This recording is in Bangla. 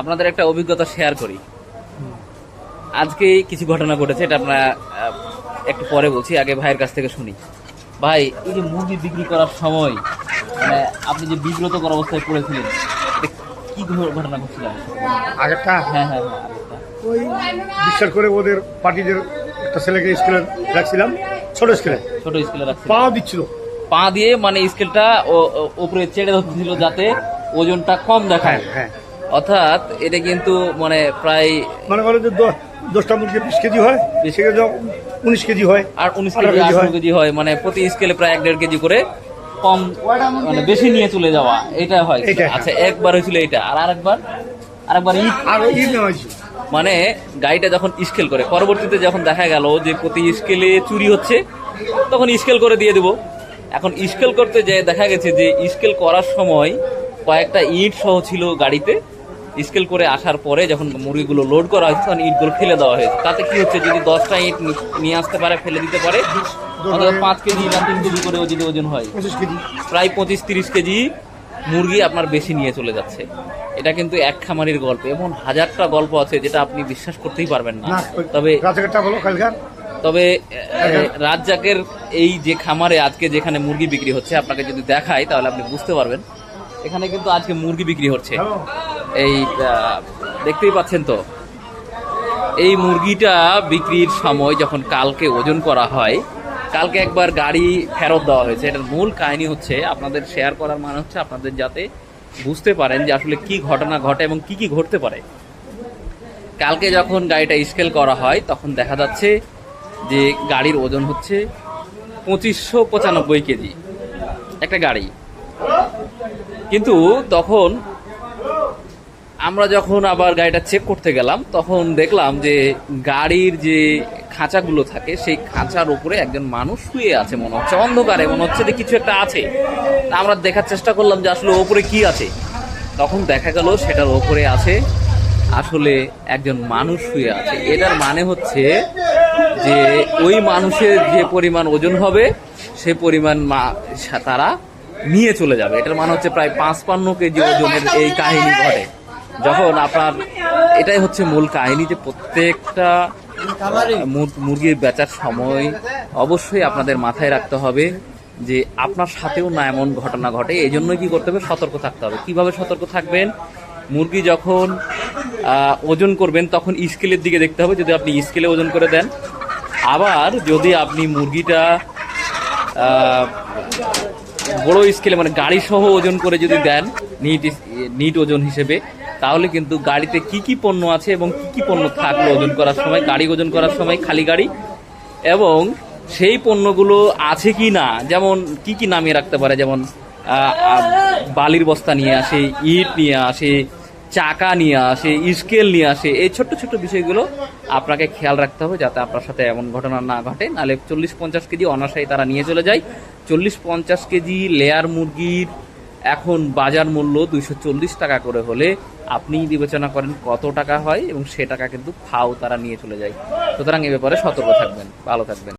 আপনাদের একটা অভিজ্ঞতা শেয়ার করি। আজকে কিছু ঘটনা ঘটেছে এটা আপনারা একটু পরে বলছি আগে ভাইয়ের কাছ থেকে শুনি। ভাই এই যে মুরগি বিক্রি করার সময় মানে আপনি যে বিব্রত করা অবস্থায় পড়েছিলেন কি ঘটনা ঘটছিল? আগেরটা? হ্যাঁ হ্যাঁ হ্যাঁ ওই বিশ্বাস করে ওদের পার্টিদের একটা ছেলেকে স্কুলে রাখছিলাম ছোট স্কুলে। ছোট স্কুলে রাখছি পা দিচ্ছিল। পা দিয়ে মানে স্কেলটা উপরে চেড়ে ধরছিল যাতে ওজনটা কম দেখায়। হ্যাঁ হ্যাঁ। অর্থাৎ এটা কিন্তু মানে প্রায় মনে করো যে দশটা মুরগি বিশ কেজি হয় বিশ কেজি উনিশ কেজি হয় আর উনিশ কেজি আঠারো। কেজি হয় মানে প্রতি স্কেলে প্রায় এক দেড় কেজি করে কম মানে বেশি নিয়ে চলে যাওয়া এটা হয়। আচ্ছা একবার হয়েছিল এটা আর আরেকবার? আরেকবার ঈদ? আর ঈদ মানে গাড়িটা যখন স্কেল করে পরবর্তীতে যখন দেখা গেল যে প্রতি স্কেলে চুরি হচ্ছে তখন স্কেল করে দিয়ে দেব। এখন স্কেল করতে যে দেখা গেছে যে স্কেল করার সময় কয়েকটা ইট সহ ছিল গাড়িতে স্কেল করে আসার পরে যখন মুরগিগুলো লোড করা হয়েছে তখন ইটগুলো ফেলে দেওয়া হয়েছে। তাতে কি হচ্ছে যদি দশটা ইট নিয়ে আসতে পারে ফেলে দিতে পারে অন্তত পাঁচ কেজি বা তিন কেজি করে যদি ওজন হয়। প্রায় পঁচিশ তিরিশ কেজি মুরগি আপনার বেশি নিয়ে চলে যাচ্ছে। এটা কিন্তু এক খামারির গল্প। এমন হাজারটা গল্প আছে যেটা আপনি বিশ্বাস করতেই পারবেন না। তবে তবে রাজ্জাকের এই যে খামারে আজকে যেখানে মুরগি বিক্রি হচ্ছে আপনাকে যদি দেখায় তাহলে আপনি বুঝতে পারবেন। এখানে কিন্তু আজকে মুরগি বিক্রি হচ্ছে। এই দেখতেই পাচ্ছেন তো। এই মুরগিটা বিক্রির সময় যখন কালকে ওজন করা হয়, কালকে একবার গাড়ি ফেরত দেওয়া হয়েছে। এটার মূল কাহিনী হচ্ছে, আপনাদের শেয়ার করার মানে হচ্ছে আপনাদের যাতে বুঝতে পারেন যে আসলে কি ঘটনা ঘটে এবং কি কি ঘটতে পারে। কালকে যখন গাড়িটা স্কেল করা হয়, তখন দেখা যাচ্ছে যে গাড়ির ওজন হচ্ছে পঁচিশশো পঁচানব্বই কেজি একটা গাড়ি। কিন্তু তখন আমরা যখন আবার গাড়িটা চেক করতে গেলাম, তখন দেখলাম যে গাড়ির যে খাঁচাগুলো থাকে, সেই খাঁচার উপরে একজন মানুষ শুয়ে আছে, মনে হচ্ছে অন্ধকারে, মনে হচ্ছে যে কিছু একটা আছে। তা আমরা দেখার চেষ্টা করলাম যে আসলে ওপরে কি আছে। তখন দেখা গেল সেটার ওপরে আছে আসলে একজন মানুষ শুয়ে আছে। এটার মানে হচ্ছে যে ওই মানুষের যে পরিমাণ ওজন হবে, সে পরিমাণ মা- তারা নিয়ে চলে যাবে। এটার মানে হচ্ছে প্রায় পাঁচ পান্ন কেজি ওজনের এই কাহিনী ঘটে। যখন আপনার এটাই হচ্ছে মূল কাহিনী যে প্রত্যেকটা মুর- মুরগির বেচার সময় অবশ্যই আপনাদের মাথায় রাখতে হবে যে আপনার সাথেও না এমন ঘটনা ঘটে, এই জন্যই কী করতে হবে? সতর্ক থাকতে হবে। কীভাবে সতর্ক থাকবেন? মুরগি যখন ওজন করবেন, তখন স্কেলের দিকে দেখতে হবে, যদি আপনি স্কেলে ওজন করে দেন। আবার যদি আপনি মুরগিটা বড় স্কেলে মানে গাড়ি সহ ওজন করে যদি দেন নিট নিট ওজন হিসেবে, তাহলে কিন্তু গাড়িতে কি কি পণ্য আছে এবং কি কি পণ্য থাকল ওজন করার সময়, গাড়ি ওজন করার সময়, খালি গাড়ি, এবং সেই পণ্যগুলো আছে কি না? যেমন কি কি নামিয়ে রাখতে পারে? যেমন বালির বস্তা নিয়ে আসে, ইট নিয়ে আসে চাকা নিয়ে আসে স্কেল নিয়ে আসে, এই ছোট্ট ছোট্ট বিষয়গুলো আপনাকে খেয়াল রাখতে হবে যাতে আপনার সাথে এমন ঘটনা না ঘটে। নাহলে চল্লিশ পঞ্চাশ কেজি অনাশায়ী তারা নিয়ে চলে যায়। চল্লিশ পঞ্চাশ কেজি লেয়ার মুরগির এখন বাজার মূল্য দুইশো চল্লিশ টাকা করে হলে আপনি বিবেচনা করেন কত টাকা হয় এবং সে টাকা কিন্তু ফাও তারা নিয়ে চলে যায়। সুতরাং এ ব্যাপারে সতর্ক থাকবেন। ভালো থাকবেন।